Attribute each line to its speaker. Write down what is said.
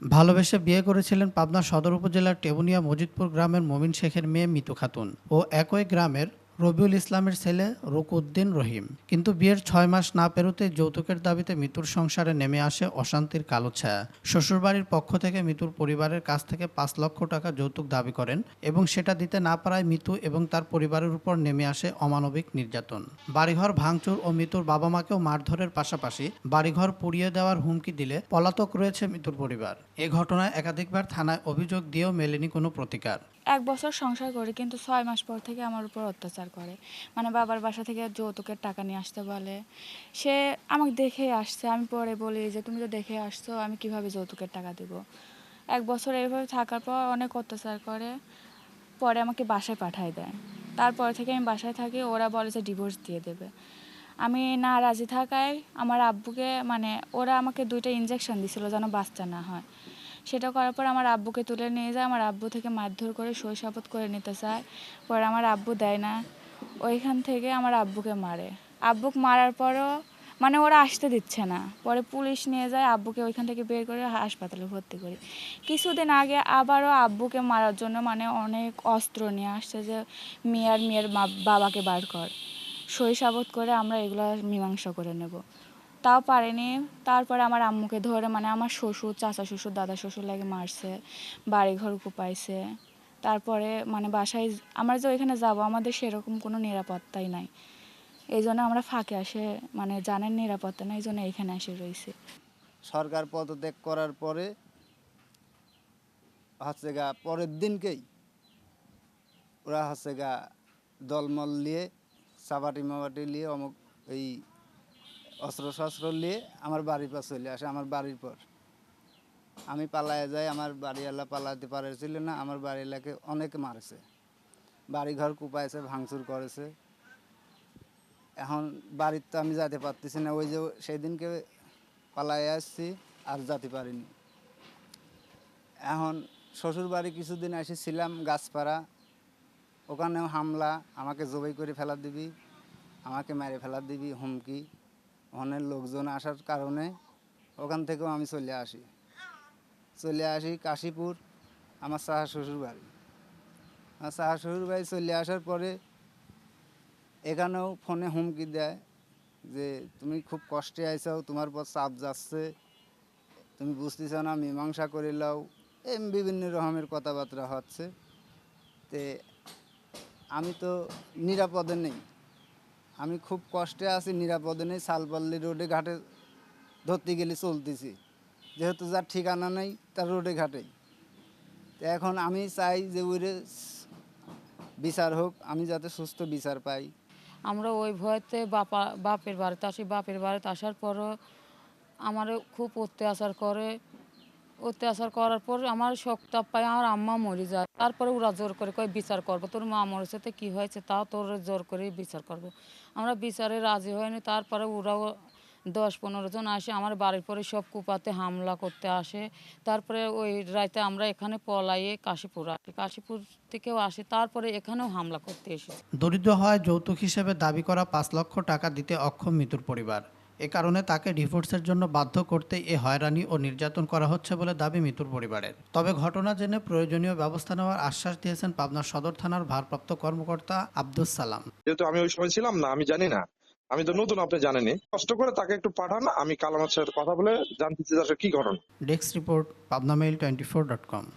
Speaker 1: ভালোবেসে বিয়ে করেছিলেন পাবনা সদর উপজেলার টেবুনিয়া মজিদপুর গ্রামের মমিন শেখের মেয়ে মিতু খাতুন ও একই গ্রামের রবিউল ইসলামের ছেলে রুকুদ্দিন রহিম। কিন্তু বিয়ের ছয় মাস না পেরোতে যৌতুকের দাবিতে মিতুর সংসারে নেমে আসে অশান্তির কালো ছায়া। শ্বশুরবাড়ির পক্ষ থেকে মিতুর পরিবারের কাছ থেকে পাঁচ লক্ষ টাকা যৌতুক দাবি করেন এবং সেটা দিতে না পারায় মিতু এবং তার পরিবারের উপর নেমে আসে অমানবিক নির্যাতন। বাড়িঘর ভাঙচুর ও মিতুর বাবা মাকেও মারধরের পাশাপাশি বাড়িঘর পুড়িয়ে দেওয়ার হুমকি দিলে পলাতক রয়েছে মিতুর পরিবার। এ ঘটনায় একাধিকবার থানায় অভিযোগ দিয়েও মেলেনি কোনো প্রতিকার।
Speaker 2: এক বছর সংসার করি, কিন্তু ছয় মাস পর থেকে আমার উপর অত্যাচার। করে। মানে বাবার বাসা থেকে যৌতুকের টাকা নিয়ে আসতে বলে। সে আমাকে দেখে আসছে। আমি পরে বলি যে, তুমি তো দেখে আসছো, আমি কীভাবে যৌতুকের টাকা দেব? এক বছর এইভাবে থাকার পর অনেক অত্যাচার করে। পরে আমাকে বাসায় পাঠায় দেয়। তারপর থেকে আমি বাসায় থাকি, ওরা বলে যে, ডিভোর্স দিয়ে দেবে। আমি না রাজি থাকায় আমার আব্বুকে মানে ওরা আমাকে দুইটা ইঞ্জেকশন দিছিল যেন বাচ্চা না হয়। সেটা করার পর আমার আব্বুকে তুলে নিয়ে যায়। আমার আব্বু থেকে মারধর করে শৈশাবত করে নিতে চায়। পরে আমার আব্বু দেয় না। ওইখান থেকে আমার আব্বুকে মারে। আব্বুকে মারার পরও মানে ওরা আসতে দিচ্ছে না। পরে পুলিশ নিয়ে যায়, আব্বুকে ওইখান থেকে বের করে হাসপাতালে ভর্তি করি। কিছুদিন আগে আবারও আব্বুকে মারার জন্য মানে অনেক অস্ত্র নিয়ে আসছে যে মেয়ের মেয়ের বাবাকে বার কর। শৈশাবত করে আমরা এগুলো মীমাংসা করে নেব। তাও পারেনি। তারপরে আমার আম্মুকে ধরে মানে আমার শ্বশুর, চাচা শ্বশুর, দাদা শ্বশুর লাগে মারছে। বাড়িঘর কুপাইছে তারপরে মানে বাসায় আমরা যে ওইখানে যাব, আমাদের সেরকম কোনো নিরাপত্তাই নাই। এই জন্য আমরা ফাঁকে আসে মানে জানেন নিরাপত্তা নাই, এই জন্য এখানে এসে রয়েছে।
Speaker 3: সরকার পদত্যাগ করার পরে হচ্ছে গা, পরের দিনকেই ওরা হচ্ছে গা দলমল নিয়ে চাবাটি মাবাটি নিয়ে, অমুক এই অস্ত্র শস্ত্র নিয়ে আমার বাড়ির পর চলে আসে, আমার বাড়ির পর। আমি পালায় যাই, আমার বাড়িওয়ালা পালাতে পারেছিল না, আমার বাড়িওয়ালাকে অনেকে মারেছে। বাড়িঘর কুপাইছে, ভাঙচুর করেছে। এখন বাড়ির তো আমি যেতে পারতেছি না, ওই যে সেই দিনকে পালায় আসছি, আর যেতে পারিনি। এখন শ্বশুর বাড়ি কিছুদিন এসেছিলাম গাছপাড়া। ওখানেও হামলা, আমাকে জবাই করে ফেলা দিবি, আমাকে মেরে ফেলা দিবি, হুমকি। ওখানে লোকজন আসার কারণে ওখান থেকেও আমি চলে আসি। চলে আসি কাশীপুর, আমার সাহা শ্বশুর বাড়ি। আমার সাহা শ্বশুর বাড়ি চলে আসার পরে এখানেও ফোনে হুমকি দেয় যে, তুমি খুব কষ্টে আইসাও তোমার পর চাপ যাচ্ছে, তুমি বুঝতেছ না, মীমাংসা করে লাও। এম বিভিন্ন রকমের কথাবার্তা হচ্ছে। তে আমি তো নিরাপদে নেই। আমি খুব কষ্টে আছি, নিরাপদে নেই সালপল্লী রোডে ঘাটে ধরতে গেলে চলতেছি। যেহেতু যার ঠিকানা নেই, তার রোডে ঘাটেই তো এখন আমি চাই যে ওইরে বিচার হোক, আমি যাতে সুস্থ বিচার পাই।
Speaker 4: আমরা ওই ভয়তে বাপা, বাপের বাড়িতে আসি। বাপের বাড়িতে আসার পরও আমার খুব অত্যাচার করে। অত্যাচার করার পর আমার শক্ত পাই আমার আম্মা মরে যায়। তারপরে ওরা জোর করে কয়, বিচার করব। তোর মা মরেছে তো কী হয়েছে? তাও তোর জোর করে বিচার করব। আমরা বিচারে রাজি হয়নি। তারপরে ওরাও দশ পনেরো জন আসে আমার বাড়ির পরে সব কুপাতে হামলা করতে আসে। তারপরে ওই রাতে আমরা এখানে পলাইয়ে কাশীপুর আসি। কাশীপুর থেকেও আসি তারপরে এখানেও হামলা করতে এসেছি।
Speaker 1: দরিদ্র হওয়ায় যৌতুক হিসেবে দাবি করা পাঁচ লক্ষ টাকা দিতে অক্ষম মিতুর পরিবার। এ কারণে তাকে ডিভোর্সের জন্য বাধ্য করতে এ হয়রানি ও নির্যাতন করা হচ্ছে বলে দাবি মিতুর পরিবারের। তবে ঘটনা জেনে প্রয়োজনীয় ব্যবস্থা নেওয়ার আশ্বাস দিয়েছেন পাবনা সদর থানার ভারপ্রাপ্ত কর্মকর্তা আব্দুস সালাম।
Speaker 5: যেহেতু আমি ওই সময় ছিলাম না আমি জানি না। আমি তো নতুন, আপনি জানেনি কষ্ট করে তাকে একটু পাঠান, আমি কালামার সাথে কথা বলে জানতে চাই কি ঘটনা।
Speaker 1: Desk report, Pabna mail twenty four dot com.